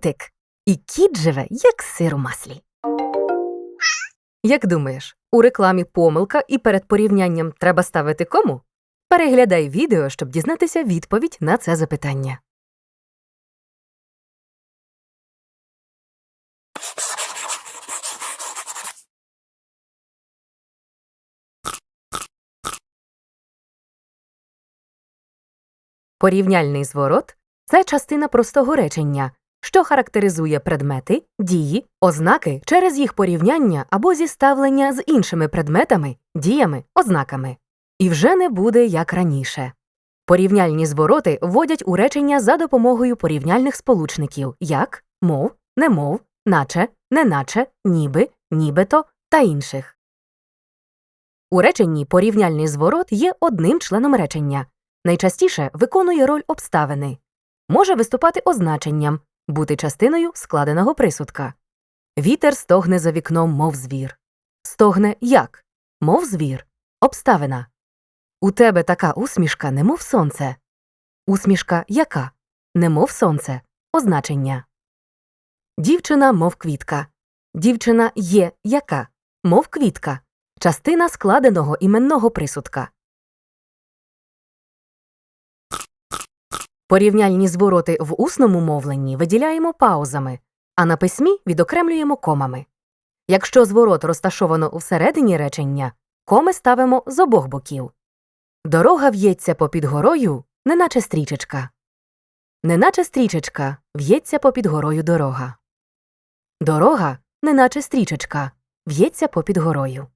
котик. І кіт живе, як сир у маслі. Як думаєш, у рекламі помилка і перед порівнянням треба ставити кому? Переглядай відео, щоб дізнатися відповідь на це запитання. Порівняльний зворот це частина простого речення, що характеризує предмети, дії, ознаки через їх порівняння або зіставлення з іншими предметами, діями, ознаками. І вже не буде як раніше. Порівняльні звороти вводять у речення за допомогою порівняльних сполучників як мов, немов, наче, неначе, ніби, нібито та інших. У реченні порівняльний зворот є одним членом речення. Найчастіше виконує роль обставини, може виступати означенням, бути частиною складеного присудка. Вітер стогне за вікном, мов звір. Стогне як? Мов звір. Обставина. У тебе така усмішка, немов сонце. Усмішка яка? Немов сонце. Означення. Дівчина, мов квітка. Дівчина є яка? Мов квітка. Частина складеного іменного присудка. Порівняльні звороти в усному мовленні виділяємо паузами, а на письмі відокремлюємо комами. Якщо зворот розташовано всередині речення, коми ставимо з обох боків. Дорога в'ється попід горою, неначе стрічечка. Неначе стрічечка в'ється попід горою дорога. Дорога, неначе стрічечка, в'ється попід горою.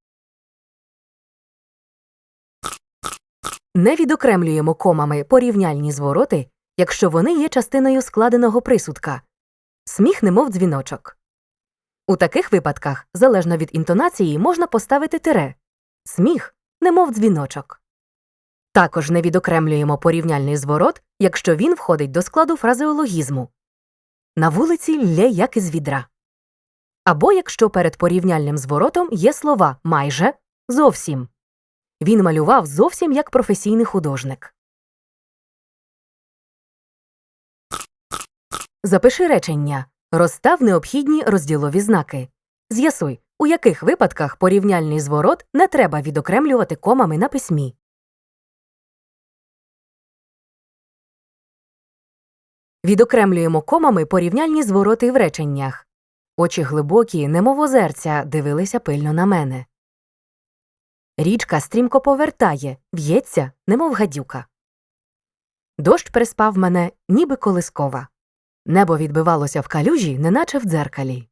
Не відокремлюємо комами порівняльні звороти, якщо вони є частиною складеного присудка. Сміх немов дзвіночок. У таких випадках, залежно від інтонації, можна поставити тире. Сміх немов дзвіночок. Також не відокремлюємо порівняльний зворот, якщо він входить до складу фразеологізму. На вулиці лє як із відра. Або якщо перед порівняльним зворотом є слова майже зовсім. Він малював зовсім як професійний художник. Запиши речення. Розстав необхідні розділові знаки. З'ясуй, у яких випадках порівняльний зворот не треба відокремлювати комами на письмі. Відокремлюємо комами порівняльні звороти в реченнях. Очі глибокі, немов озерця, дивилися пильно на мене. Річка стрімко повертає, в'ється, немов гадюка. Дощ приспав мене, ніби колискова. Небо відбивалося в калюжі, неначе в дзеркалі.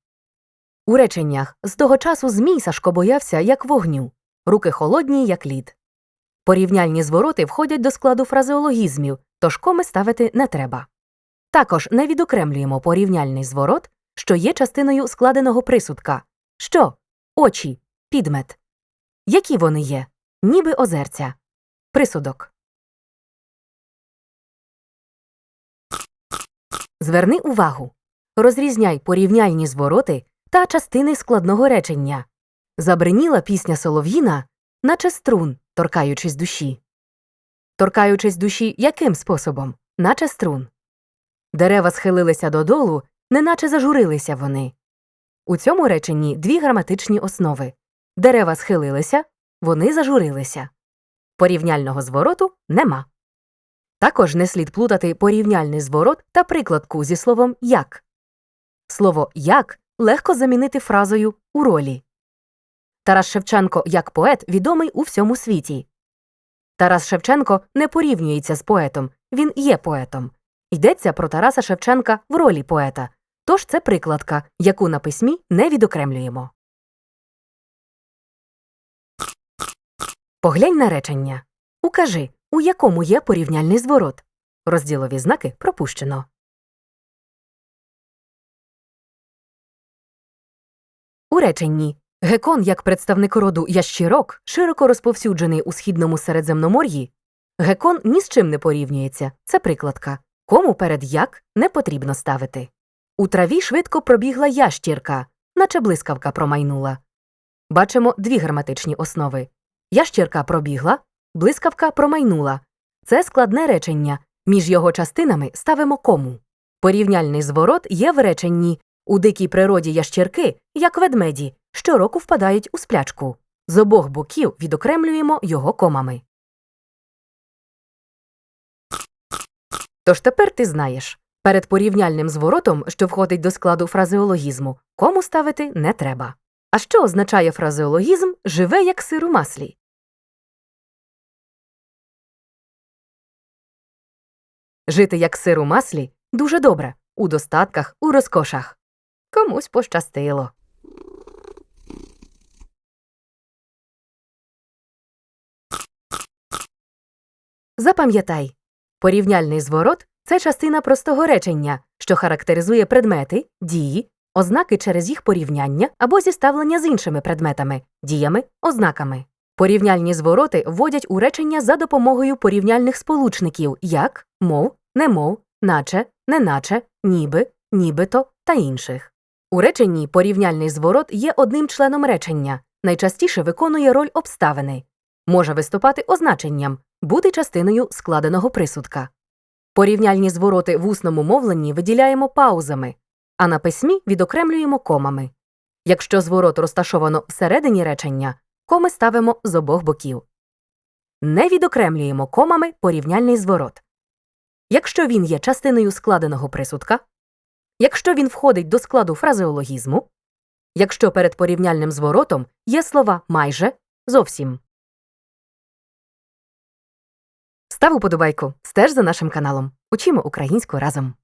У реченнях з того часу Змій Сашко боявся, як вогню, руки холодні, як лід. Порівняльні звороти входять до складу фразеологізмів, тож коми ставити не треба. Також не відокремлюємо порівняльний зворот, що є частиною складеного присудка. Що? Очі, підмет. Які вони є? Ніби озерця. Присудок. Зверни увагу. Розрізняй порівняльні звороти та частини складного речення. Забриніла пісня солов'їна, наче струн, торкаючись душі. Торкаючись душі яким способом? Наче струн. Дерева схилилися додолу, неначе зажурилися вони. У цьому реченні дві граматичні основи. Дерева схилилися, вони зажурилися. Порівняльного звороту нема. Також не слід плутати порівняльний зворот та прикладку зі словом як. Слово як легко замінити фразою у ролі. Тарас Шевченко як поет відомий у всьому світі. Тарас Шевченко не порівнюється з поетом, він є поетом. Йдеться про Тараса Шевченка в ролі поета. Тож це прикладка, яку на письмі не відокремлюємо. Поглянь на речення. Укажи, у якому є порівняльний зворот. Розділові знаки пропущено. У реченні Гекон як представник роду ящірок, широко розповсюджений у східному Середземномор'ї. Гекон ні з чим не порівнюється. Це прикладка. Кому перед як не потрібно ставити. У траві швидко пробігла ящірка, наче блискавка промайнула. Бачимо дві граматичні основи. Ящірка пробігла, блискавка промайнула. Це складне речення. Між його частинами ставимо кому. Порівняльний зворот є в реченні у дикій природі ящірки, як ведмеді, щороку впадають у сплячку. З обох боків відокремлюємо його комами. Тож тепер ти знаєш. Перед порівняльним зворотом, що входить до складу фразеологізму, кому ставити не треба. А що означає фразеологізм живе як сир у маслі? Жити як сир у маслі дуже добре, у достатках, у розкошах. Комусь пощастило. Запам'ятай, порівняльний зворот це частина простого речення, що характеризує предмети, дії, ознаки через їх порівняння або зіставлення з іншими предметами, діями, ознаками. Порівняльні звороти вводять у речення за допомогою порівняльних сполучників як мов, немов, наче, неначе, ніби, нібито та інших. У реченні порівняльний зворот є одним членом речення, найчастіше виконує роль обставини, може виступати означенням, бути частиною складеного присудка. Порівняльні звороти в усному мовленні виділяємо паузами, а на письмі відокремлюємо комами. Якщо зворот розташовано всередині речення, коми ставимо з обох боків. Не відокремлюємо комами порівняльний зворот. Якщо він є частиною складеного присудка, якщо він входить до складу фразеологізму, якщо перед порівняльним зворотом є слова майже, зовсім. Став уподобайку, стеж за нашим каналом. Учимо українську разом.